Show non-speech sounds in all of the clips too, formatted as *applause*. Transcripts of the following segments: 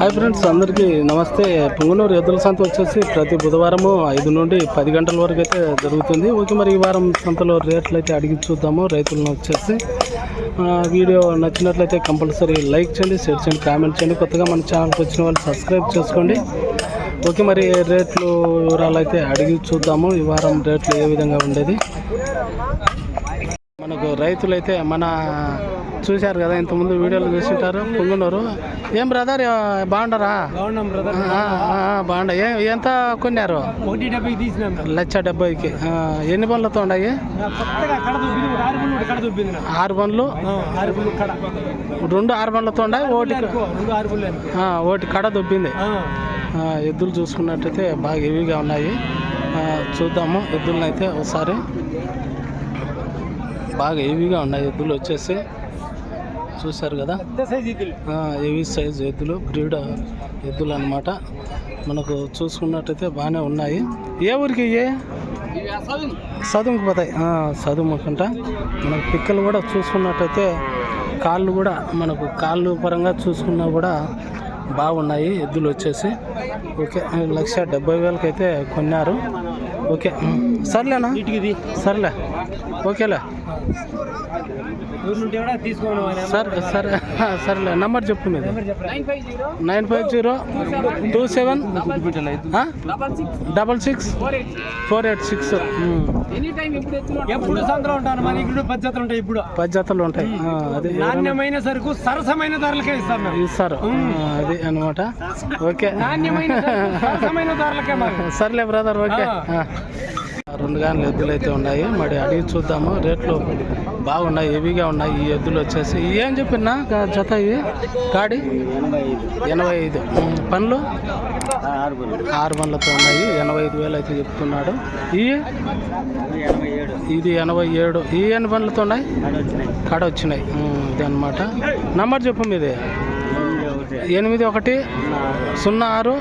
Hi friends అందరికీ నమస్తే. పొంగునూరు ఎద్దుల సంత వచ్చేసి ప్రతి బుధవారము ఐదు నుండి పది గంటల వరకు అయితే జరుగుతుంది. ఓకే మరి ఈ వారం సంతలో రేట్లు అయితే అడిగి చూద్దాము. రైతులను వచ్చేసి వీడియో నచ్చినట్లయితే కంపల్సరీ లైక్ చేయండి షేర్ చేయండి కామెంట్ చేయండి. కొత్తగా మన ఛానల్కి వచ్చిన వాళ్ళు సబ్స్క్రైబ్ చేసుకోండి. ఓకే మరి రేట్లు వివరాలు అయితే అడిగి చూద్దాము. ఈ వారం రేట్లు ఏ విధంగా ఉండేది? మనకు రైతులైతే మన చూశారు కదా ఇంతకుముందు వీడియోలు చూసింటారు పొంగునూరు ఏం బ్రదర్ బాగుండరా? బాగుండ. ఎంత కొన్నారు? లక్ష డెబ్బైకి. ఎన్ని బండ్లతో ఉన్నాయి ఆరు కడ రెండు ఆరు బండ్లతో ఉన్నాయి. ఆ, ఒకటి కడ దొబ్బింది. ఎద్దులు చూసుకున్నట్టయితే బాగా హెవీగా ఉన్నాయి. చూద్దాము ఎద్దులను అయితే ఒకసారి. బాగా హెవీగా ఉన్నాయి ఎద్దులు వచ్చేసి. చూశారు కదా? పెద్ద సైజ్ ఎద్దులు. బ్రీడ్ ఎద్దులు అన్నమాట. మనకు చూసుకున్నట్టయితే బాగానే ఉన్నాయి. ఏ ఊరికి ఇవి చదువుకు పోతాయి. ఆ, చదువుకుంట మనకు పిక్కలు కూడా చూసుకున్నట్టయితే కాళ్ళు కూడా మనకు కాళ్ళు పరంగా చూసుకున్నా కూడా బాగున్నాయి ఎద్దులు వచ్చేసి. ఓకే లక్ష డెబ్బై వేలకైతే కొన్నారు. ఓకే సర్లేనా? సర్లే. ఓకేలే. సరే సరే. *laughs* సర్లే నంబర్ చెప్పు మీద? Nine five zero two seven double six four eight six. ఎప్పుడు సంతలో ఉంటాను మన ఇక్కడ పది జతలు ఉంటాయి ఇప్పుడు. ఉంటాయి. అది నాణ్యమైన సరుకు సరసమైన ధరలకే ఇస్తాం మేము. ఇస్తారు అది అనమాట ఓకే. నాణ్యమైన సరసమైన ధరలకే *laughs* సర్లే బ్రదర్ ఓకే. రెండు గానులు ఎద్దులు అయితే ఉన్నాయి. మరి అడిగి చూద్దాము. రేట్లు బాగున్నాయి హెవీగా ఉన్నాయి. ఈ ఎద్దులు వచ్చేసి ఏం చెప్పినా? జత ఇవి? కాడి? ఎనభై ఐదు. పనులు ఆరు బండ్లతో ఉన్నాయి. ఎనభై ఐదు వేలు అయితే చెప్తున్నాడు. ఇవి ఇది ఎనభై ఏడు. ఈ ఎన్ని పనులతో ఉన్నాయి? కాడ వచ్చినాయి ఇదన్నమాట. ఇది అనమాట నంబర్ చెప్పు మీదే. ఎనిమిది ఒకటి సున్నా ఆరు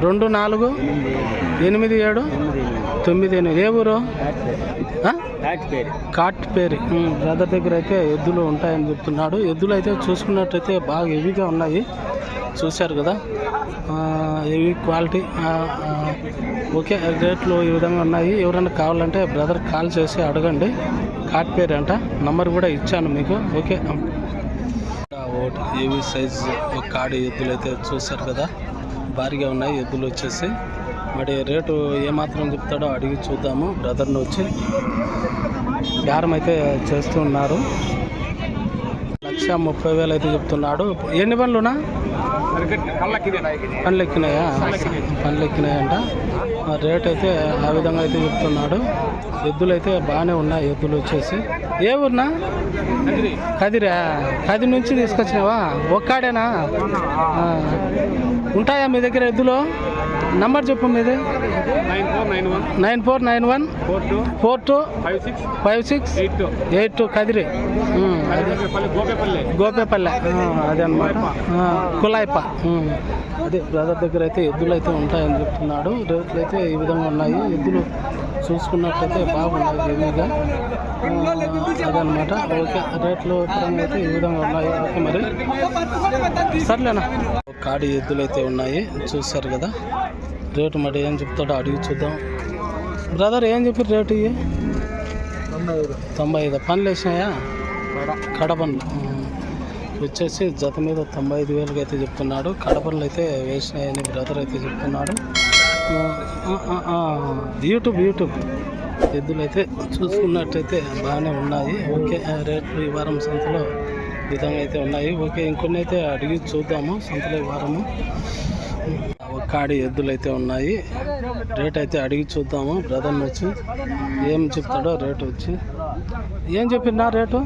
రెండు నాలుగు ఎనిమిది ఏడు తొమ్మిది ఎనిమిది. ఏ ఊరు? కాట్పేరి. కాట్ పేరు బ్రదర్ దగ్గర అయితే ఎద్దులు ఉంటాయని చెప్తున్నాడు. ఎద్దులు అయితే చూసుకున్నట్టయితే బాగా హెవీగా ఉన్నాయి. చూశారు కదా? Heavy quality. ఓకే రేట్లు ఈ విధంగా ఉన్నాయి. ఎవరైనా కావాలంటే బ్రదర్ కాల్ చేసి అడగండి. కాట్ పేరు అంట. నంబర్ కూడా ఇచ్చాను మీకు. ఓకే ఒకటి ఏవి సైజ్ కాడి ఎద్దులు అయితే చూశారు కదా? భారీగా ఉన్నాయి. ఎద్దులు వచ్చేసి మరి రేటు ఏమాత్రం చెప్తాడో అడిగి చూద్దాము. బ్రదర్ని వచ్చి బేరం అయితే చేస్తూ ఉన్నారు లక్ష ముప్పై వేలు అయితే చెప్తున్నాడు. ఎన్ని బండ్లునా పనులు ఎక్కినాయా పనులు ఎక్కినాయంట ఆ రేట్ అయితే ఆ విధంగా అయితే చెప్తున్నాడు. ఎద్దులు అయితే బాగానే ఉన్నాయి ఎద్దులు వచ్చేసి. ఏ ఊరినా? కదిరా. కది నుంచి తీసుకొచ్చినావా? ఒక్కాడేనా. ఉంటాయా మీ దగ్గర ఎద్దులు? నంబర్ చెప్పు మీది? Nine four nine one. Four two. Five six. Eight two. Kadiri. అదే గోపేపల్లె. అదే అనమాట కులాయిప అదే బ్రదర్ దగ్గర అయితే ఎద్దులు అయితే ఉంటాయని చెప్తున్నాడు. రేట్లు అయితే ఈ విధంగా ఉన్నాయి. ఎద్దులు చూసుకున్నట్టయితే బాగున్నాయి హెవీగా అదనమాట ఓకే రేట్లు అయితే ఈ విధంగా ఉన్నాయి. ఓకే మరి. సర్లేనా? కాడి ఎద్దులు అయితే ఉన్నాయి చూశారు కదా. రేటు మరి ఏం చెప్తాడో అడిగి చూద్దాం. బ్రదర్ ఏం చెప్పి రేటు ఇవి తొంభై ఐదు. పనులు వేసినాయా? కడపన్లు. వచ్చేసి జత మీద తొంభై ఐదు వేలకి అయితే చెప్తున్నాడు. కడపన్లు అయితే వేసినాయని బ్రదర్ అయితే చెప్తున్నాడు. YouTube YouTube. ఎద్దులు అయితే చూసుకున్నట్టయితే బాగానే ఉన్నాయి. ఓకే రేట్లు ఈ వారం సంతలో విధంగా అయితే ఉన్నాయి. ఓకే ఇంకొన్ని అయితే అడిగి చూద్దాము. సంతలో వారము ఒక కాడి ఎద్దులు అయితే ఉన్నాయి. రేట్ అయితే అడిగి చూద్దాము. బ్రదర్ని వచ్చి ఏం చెప్తాడో రేటు వచ్చి. ఏం చెప్పినా రేటు?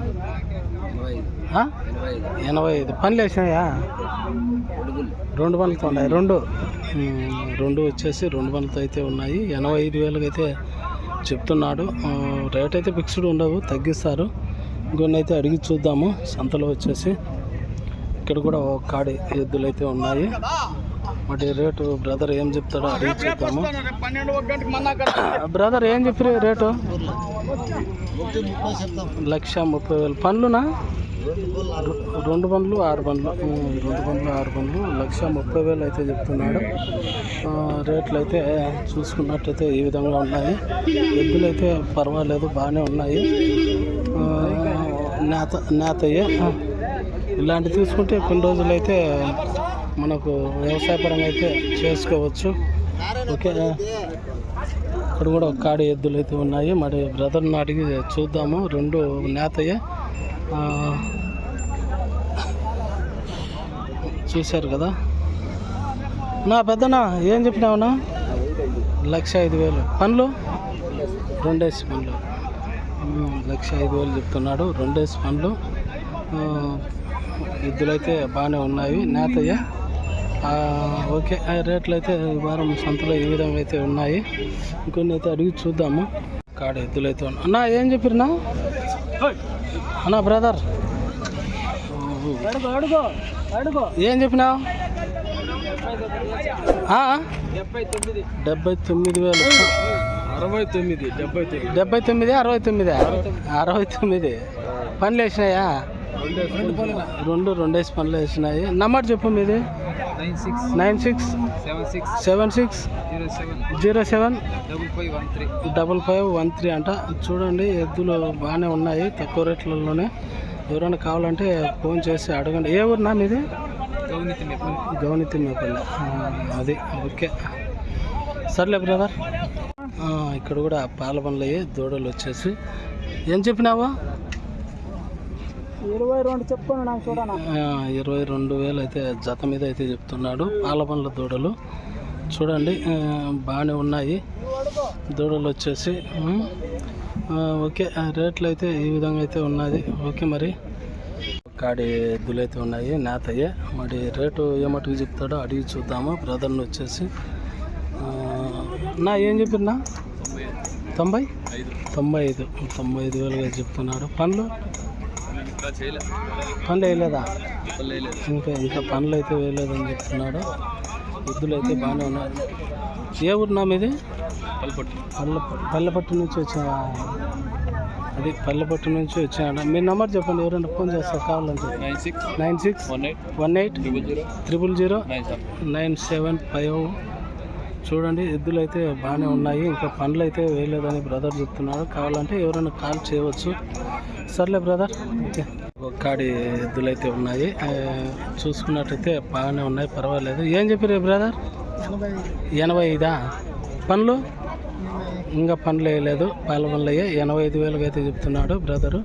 ఎనభై ఐదు. పనులు వేసినాయా? రెండు పనులతో ఉన్నాయి. రెండు. రెండు వచ్చేసి రెండు పనులతో అయితే ఉన్నాయి. ఎనభై ఐదు వేలకైతే చెప్తున్నాడు. రేట్ అయితే ఫిక్స్డ్ ఉండవు. తగ్గిస్తారు. ఇంకొన్ని అయితే అడిగి చూద్దాము. సంతలో వచ్చేసి ఇక్కడ కూడా ఒక కాడి ఎద్దులు అయితే ఉన్నాయి. వాటి రేటు బ్రదర్ ఏం చెప్తాడో అడిగి చూద్దాము. బ్రదర్ ఏం చెప్పి రేటు? లక్ష ముప్పై వేలు. పండ్లునా? రెండు బండ్లు ఆరు బండ్లు రెండు బండ్లు ఆరు బండ్లు లక్ష ముప్పై వేలు అయితే చెప్తున్నాడు. రేట్లు అయితే చూసుకున్నట్టయితే ఈ విధంగా ఉన్నాయి. ఎద్దులు అయితే పర్వాలేదు బాగానే ఉన్నాయి. నేత నేతయ్యే. ఇలాంటివి తీసుకుంటే కొన్ని రోజులు అయితే మనకు వ్యవసాయపరంగా అయితే చేసుకోవచ్చు. ఓకే. ఇక్కడ కూడా కాడి ఎద్దులు అయితే ఉన్నాయి. మరి బ్రదర్ నాటికి చూద్దాము. రెండు నేతయ్య. చూశారు కదా. నా పెద్దనా ఏం చెప్పినావునా? లక్ష ఐదు వేలు. పనులు రెండేసి పనులు లక్ష ఐదు వేలు చెప్తున్నాడు. రెండేసి పనులు ఎద్దులైతే బాగానే ఉన్నాయి. నేతయ్య ఓకే. ఆ రేట్లు అయితే ఈ వారం సంతలో ఈ విధంగా అయితే ఉన్నాయి. ఇంకొన్ని అయితే అడిగి చూద్దాము. కాడ ఎద్దులు అయితే ఉన్నాయి అన్నా ఏం చెప్పిరన్నా అన్నా బ్రదర్. ఏం చెప్పినావు? డెబ్బై తొమ్మిది వేలు. అరవై తొమ్మిది డెబ్బై తొమ్మిది. డెబ్బై తొమ్మిది అరవై తొమ్మిది. అరవై తొమ్మిది. పనులు వేసినాయా? రెండు రెండేసి పనులు వేసినాయి. నంబర్ చెప్పు మీది. Nine six. Nine six. Seven six. Seven six. Zero seven. Double five one three. అంట. చూడండి ఎద్దులు బాగానే ఉన్నాయి తక్కువ రేట్లలోనే. ఎవరైనా కావాలంటే ఫోన్ చేసి అడగండి. ఏ ఊరినా మీది? గౌనితి తిమ్మపల్లి అది. ఓకే. సర్లే బ్రదర్. ఇక్కడ కూడా పాల బండ్లు దూడలు వచ్చేసి. ఏం చెప్పినావా? ఇరవై రెండు ఆ, ఇరవై రెండు వేలు అయితే జత మీద అయితే చెప్తున్నాడు పాల బండ్ల దూడలు. చూడండి బాగానే ఉన్నాయి. దూడలు వచ్చేసి ఓకే రేట్లు అయితే ఈ విధంగా అయితే ఉన్నది ఓకే మరి. కాడి అయితే ఉన్నాయి నేతయ్యే. మరి రేటు ఏమట్టుకు చెప్తాడో అడిగి చూద్దాము. బ్రదర్ని వచ్చేసి నా ఏం చెప్పినా తొంభై తొంభై? ఐదు. తొంభై ఐదు. వేలుగా చెప్తున్నాడు పనులు? పనులు వేయలేదా? ఇంకా ఇంకా పనులు అయితే వేయలేదని చెప్తున్నాడు ఎద్దులు అయితే బాగానే ఉన్నాయి ఏ ఊరు నా మీది? పల్లె పల్లెపట్టు నుంచి వచ్చా అది పల్లెపట్టు నుంచి వచ్చాడు మీ నెంబర్ చెప్పండి ఎవరైనా ఫోన్ చేస్తారు కావాలంటే. Nine six nine six one eight one eight triple zero. Nine seven five చూడండి ఎద్దులు అయితే బాగానే ఉన్నాయి. ఇంకా పనులు అయితే వేయలేదని బ్రదర్ చెప్తున్నాడు. కావాలంటే ఎవరైనా కాల్ చేయవచ్చు. సర్లే బ్రదర్ ఓకే. ఒక్కడి ఎద్దులు అయితే ఉన్నాయి చూసుకున్నట్టయితే బాగానే ఉన్నాయి. పర్వాలేదు. ఏం చెప్పారు బ్రదర్? ఎనభై ఐదా. పనులు ఇంకా పనులు వేయలేదు. పాల పనులు ఎనభై ఐదు వేలకు అయితే చెప్తున్నాడు బ్రదరు.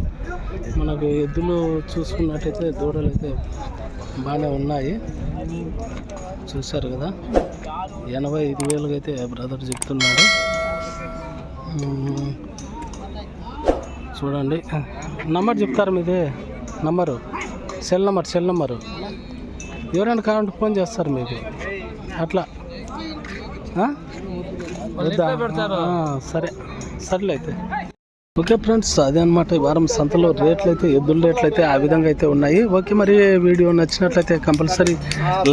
మనకు ఎద్దులు చూసుకున్నట్టయితే దూడలు అయితే బాగానే ఉన్నాయి. చూశారు కదా? ఎనభై ఐదు వేలకు అయితే బ్రదర్ చెప్తున్నాడు. చూడండి. నంబర్ చెప్తారు మీది? Number? Cell number cell number. ఎవరైనా కావాలంటే ఫోన్ చేస్తారు మీకు. అట్లా. సరే. సర్లే అయితే. ఓకే ఫ్రెండ్స్ అదే అనమాట ఈ వారం సంతలో రేట్లు అయితే ఎద్దుల రేట్లు అయితే ఆ విధంగా అయితే ఉన్నాయి. ఓకే మరి వీడియో నచ్చినట్లయితే కంపల్సరీ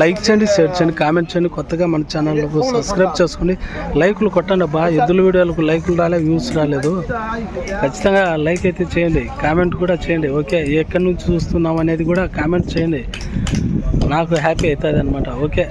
లైక్ చేయండి షేర్ చేయండి కామెంట్ చేయండి. కొత్తగా మన ఛానల్కు సబ్స్క్రైబ్ చేసుకోండి లైకులు కొట్టండి బా ఎద్దుల వీడియోలకు లైకులు రాలే వ్యూస్ రాలేదు. ఖచ్చితంగా లైక్ అయితే చేయండి కామెంట్ కూడా చేయండి. ఓకే ఎక్కడి నుంచి చూస్తున్నాం అనేది కూడా కామెంట్ చేయండి. నాకు హ్యాపీ అవుతుంది అనమాట ఓకే.